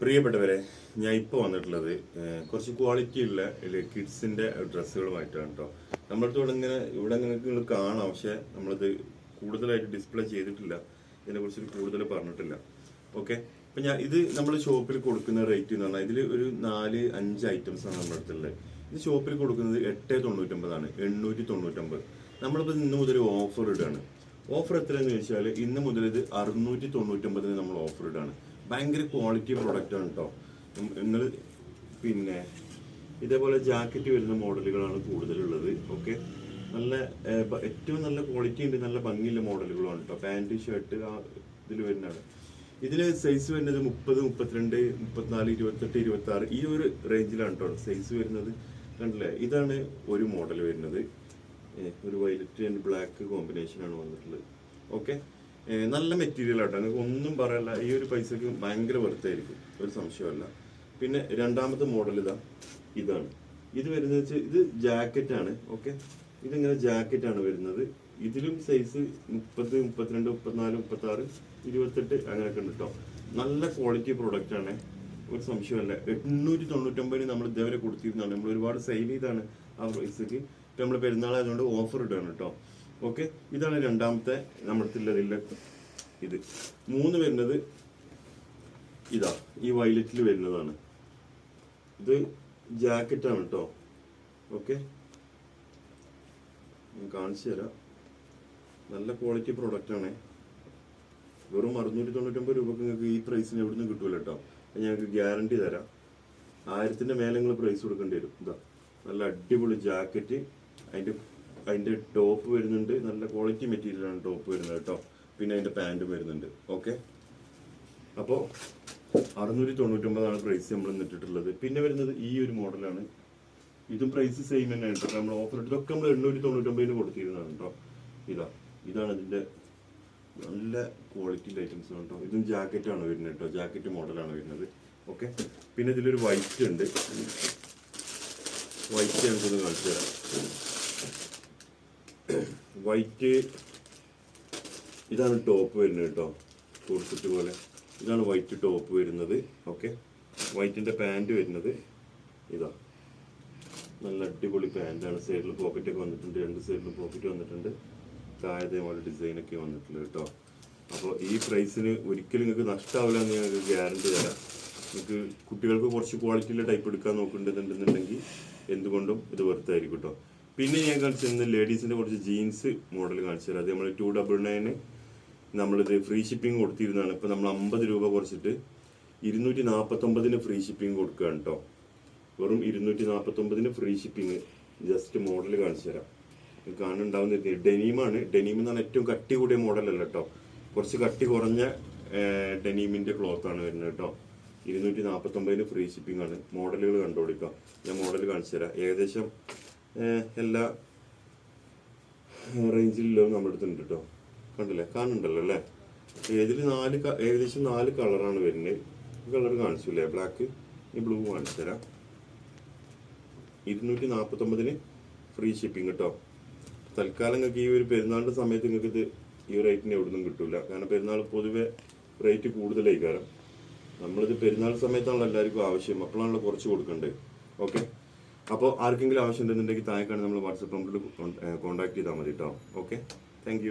പ്രിയപ്പെട്ടവരെ ഞാൻ ഇപ്പോൾ വന്നിട്ടുള്ളത് കുറച്ച് ക്വാളിറ്റി ഉള്ള കിഡ്സിന്റെ ഡ്രസ്സുകളുമായിട്ടാണ് കേട്ടോ നമ്മളടുത്ത് ഇവിടെ ഇങ്ങനെ ഇവിടെ നിങ്ങൾക്ക് നിങ്ങൾ കാണാം പക്ഷേ നമ്മളിത് കൂടുതലായിട്ട് ഡിസ്പ്ലേ ചെയ്തിട്ടില്ല. ഇതിനെക്കുറിച്ച് കൂടുതൽ പറഞ്ഞിട്ടില്ല. ഓക്കെ അപ്പം ഞാൻ ഇത് നമ്മൾ ഷോപ്പിൽ കൊടുക്കുന്ന റേറ്റ് എന്ന് പറഞ്ഞാൽ ഇതിൽ ഒരു നാല് അഞ്ച് ഐറ്റംസ് ആണ് നമ്മുടെ അടുത്തുള്ളത്. ഇത് ഷോപ്പിൽ കൊടുക്കുന്നത് എട്ട് തൊണ്ണൂറ്റൊമ്പതാണ് എണ്ണൂറ്റി തൊണ്ണൂറ്റൊമ്പത്. നമ്മളിപ്പോൾ ഇന്ന് മുതൽ ഓഫർ ഇടുകയാണ് ഓഫർ എത്രയെന്ന് ചോദിച്ചാൽ ഇന്ന് മുതൽ ഇത് അറുന്നൂറ്റി തൊണ്ണൂറ്റൊമ്പതിന് നമ്മൾ ഓഫർ ഇടാണ്. ഭയങ്കര ക്വാളിറ്റി പ്രൊഡക്റ്റ് ആണ് കേട്ടോ നിങ്ങൾ പിന്നെ ഇതേപോലെ ജാക്കറ്റ് വരുന്ന മോഡലുകളാണ് കൂടുതലുള്ളത് ഓക്കെ നല്ല ഏറ്റവും നല്ല ക്വാളിറ്റി ഉണ്ട് നല്ല ഭംഗിയുള്ള മോഡലുകളാണ് കേട്ടോ പാന്റ് ഷർട്ട് ആ ഇതിൽ വരുന്നതാണ്. ഇതിന് സൈസ് വരുന്നത് മുപ്പത് മുപ്പത്തിരണ്ട് മുപ്പത്തിനാല് ഇരുപത്തെട്ട് ഇരുപത്തി ആറ് ഈ ഒരു റേഞ്ചിലാണ് കേട്ടോ സൈസ് വരുന്നത് കണ്ടില്ലേ? ഇതാണ് ഒരു മോഡൽ വരുന്നത്. ഒരു വൈലറ്റ് ആൻഡ് ബ്ലാക്ക് കോമ്പിനേഷനാണ് വന്നിട്ടുള്ളത് ഓക്കെ നല്ല മെറ്റീരിയൽ ആട്ടോ. നിങ്ങൾക്ക് ഒന്നും പറയല്ല ഈ ഒരു പൈസക്ക് ഭയങ്കര വെറുത്തായിരിക്കും ഒരു സംശയമല്ല പിന്നെ രണ്ടാമത്തെ മോഡൽ ഇതാ. ഇതാണ്. ഇത് വരുന്നത് വെച്ചാൽ ഇത് ജാക്കറ്റ് ആണ്. ഓക്കെ ഇതിങ്ങനെ ജാക്കറ്റ് ആണ് വരുന്നത്. ഇതിലും സൈസ് മുപ്പത് മുപ്പത്തിരണ്ട് മുപ്പത്തിനാല് മുപ്പത്തി ആറ് ഇരുപത്തെട്ട് അങ്ങനെയൊക്കെ ഉണ്ട് കേട്ടോ നല്ല ക്വാളിറ്റി പ്രോഡക്റ്റ് ആണ്. ഒരു സംശയമല്ല എണ്ണൂറ്റി തൊണ്ണൂറ്റൊമ്പതിന് നമ്മൾ ഇതേവരെ കൊടുത്തിരുന്നതാണ്. നമ്മൾ ഒരുപാട് സെയിൽ ചെയ്താണ് ആ പ്രൈസക്ക് നമ്മൾ പെരുന്നാളായതുകൊണ്ട് ഓഫർ ഇടുകയാണ് കേട്ടോ ഓക്കെ? ഇതാണ് രണ്ടാമത്തെ നമ്മുടെ അടുത്തുള്ളതിലെ ഇത്. മൂന്ന് വരുന്നത് ഇതാ ഈ വയലറ്റിൽ വരുന്നതാണ്. ഇത് ജാക്കറ്റാണ് കേട്ടോ. ഓക്കെ? കാണിച്ചു തരാം. നല്ല ക്വാളിറ്റി പ്രോഡക്റ്റ് ആണ്. വെറും അറുന്നൂറ്റി തൊണ്ണൂറ്റൊമ്പത് രൂപക്ക് നിങ്ങൾക്ക് ഈ പ്രൈസിന് എവിടുന്ന് കിട്ടൂല കേട്ടോ. ഞങ്ങൾക്ക് ഗ്യാരണ്ടി തരാം. ആയിരത്തിന്റെ മേലെ നിങ്ങൾ പ്രൈസ് കൊടുക്കേണ്ടി വരും. ഇതാ നല്ല അടിപൊളി ജാക്കറ്റ് അതിന്റെ അതിന്റെ ടോപ്പ് വരുന്നുണ്ട്. നല്ല ക്വാളിറ്റി മെറ്റീരിയൽ ആണ് ടോപ്പ് വരുന്നത് കേട്ടോ. പിന്നെ അതിന്റെ പാന്റും വരുന്നുണ്ട്. ഓക്കെ അപ്പോൾ അറുന്നൂറ്റി തൊണ്ണൂറ്റൊമ്പതാണ് പ്രൈസ് നമ്മൾ ഇട്ടിട്ടുള്ളത് പിന്നെ വരുന്നത് ഈ ഒരു മോഡലാണ് ഇതും പ്രൈസ് സെയിം തന്നെയാണ് കേട്ടോ. നമ്മൾ ഓഫർ ഇതൊക്കെ നമ്മൾ എണ്ണൂറ്റി തൊണ്ണൂറ്റൊമ്പതിന് കൊടുത്തിരുന്നതാണ് കേട്ടോ. ഇതാ ഇതാണ് ഇതിന്റെ നല്ല ക്വാളിറ്റി ഐറ്റംസ് കേട്ടോ. ഇതും ജാക്കറ്റ് ആണ് വരുന്നത് കേട്ടോ. ജാക്കറ്റ് മോഡലാണ് വരുന്നത്. ഓക്കെ പിന്നെ ഇതിലൊരു വൈറ്റ് ഉണ്ട്. വൈറ്റ് നമുക്കൊന്ന് കാണിച്ചു തരാം. വൈറ്റ് ഇതാണ് ടോപ്പ് വരുന്നത് കേട്ടോ. കൊടുത്തിട്ട് പോലെ. ഇതാണ് വൈറ്റ് ടോപ്പ് വരുന്നത്. ഓക്കെ. വൈറ്റിന്റെ പാന്റ് വരുന്നത്. ഇതാ. നല്ല അടിപൊളി പാന്റാണ് സൈഡിൽ പോക്കറ്റൊക്കെ വന്നിട്ടുണ്ട്. രണ്ട് സൈഡിലും പോക്കറ്റ് വന്നിട്ടുണ്ട്. താഴത്തേപോലെ ഡിസൈനൊക്കെ വന്നിട്ടുണ്ട് കേട്ടോ. അപ്പോൾ ഈ പ്രൈസിന് ഒരിക്കലും നിങ്ങൾക്ക് നഷ്ടമാവില്ല എന്ന് ഞങ്ങൾക്ക് ഗ്യാരണ്ടി തരാം. നിങ്ങൾക്ക് കുട്ടികൾക്ക് കുറച്ച് ക്വാളിറ്റിയുള്ള ടൈപ്പ് എടുക്കാൻ നോക്കുന്നുണ്ടെന്നുണ്ടെങ്കിൽ എന്തുകൊണ്ടും ഇത് വെറുതായിരിക്കും കേട്ടോ. പിന്നെ ഞാൻ കാണിച്ചിരുന്നത് ലേഡീസിന്റെ കുറച്ച് ജീൻസ് മോഡൽ കാണിച്ചു തരാം അത് നമ്മൾ ടു ഡബിൾ നയന് നമ്മളിത് ഫ്രീ ഷിപ്പിംഗ് കൊടുത്തിരുന്നതാണ്. ഇപ്പൊ നമ്മൾ അമ്പത് രൂപ കുറച്ചിട്ട് ഇരുന്നൂറ്റി നാൽപ്പത്തൊമ്പതിന് ഫ്രീ ഷിപ്പിംഗ് കൊടുക്കുകയാണ് കേട്ടോ വെറും ഇരുന്നൂറ്റി നാൽപ്പത്തൊമ്പതിന് ഫ്രീ ഷിപ്പിംഗ് ജസ്റ്റ് മോഡൽ കാണിച്ചു തരാം. കാണുന്നുണ്ടാവുന്ന ഡെനീമാണ്. ഡെനീം എന്ന് ഏറ്റവും കട്ടി കൂടിയ മോഡലല്ല കേട്ടോ കുറച്ച് കട്ടി കുറഞ്ഞ ഡെനീമിന്റെ ക്ലോത്ത് ആണ് വരുന്നത് കേട്ടോ ഇരുന്നൂറ്റി നാൽപ്പത്തൊമ്പതിന് ഫ്രീ ഷിപ്പിംഗ് ആണ്. മോഡലുകൾ കണ്ടുപിടിക്കാം. ഞാൻ മോഡൽ കാണിച്ചു തരാം. ഏകദേശം എല്ലാ റേഞ്ചിലുള്ള നമ്മുടെ അടുത്തുണ്ട് കേട്ടോ കണ്ടില്ലേ? കാണുന്നുണ്ടല്ലോ അല്ലേ? ഇതിൽ നാല് ഏകദേശം നാല് കളറാണ് വരുന്നത്. കളർ കാണിച്ചു അല്ലേ ബ്ലാക്ക് ഈ ബ്ലൂ കാണിച്ചു തരാം. ഇരുന്നൂറ്റി നാൽപ്പത്തൊമ്പതിന് ഫ്രീ ഷിപ്പിംഗ് കേട്ടോ തൽക്കാലം നിങ്ങൾക്ക് ഈ ഒരു പെരുന്നാളിന്റെ സമയത്ത് നിങ്ങൾക്ക് ഇത് ഈ റേറ്റിന് എവിടുന്നും കിട്ടില്ല കാരണം പെരുന്നാൾ പൊതുവെ റേറ്റ് കൂടുതലായി കാരണം നമ്മളിത് പെരുന്നാൾ സമയത്താണല്ലോ എല്ലാവർക്കും ആവശ്യം. അപ്പോഴാണല്ലോ കുറച്ച് കൊടുക്കേണ്ടത്. ഓക്കെ അപ്പോൾ ആർക്കെങ്കിലും ആവശ്യം ഉണ്ടെന്നുണ്ടെങ്കിൽ താഴെ കാണുന്ന നമ്മൾ വാട്സപ്പ് നമ്പറിൽ കോൺടാക്ട് ചെയ്താൽ മതി കേട്ടോ ഓക്കെ താങ്ക്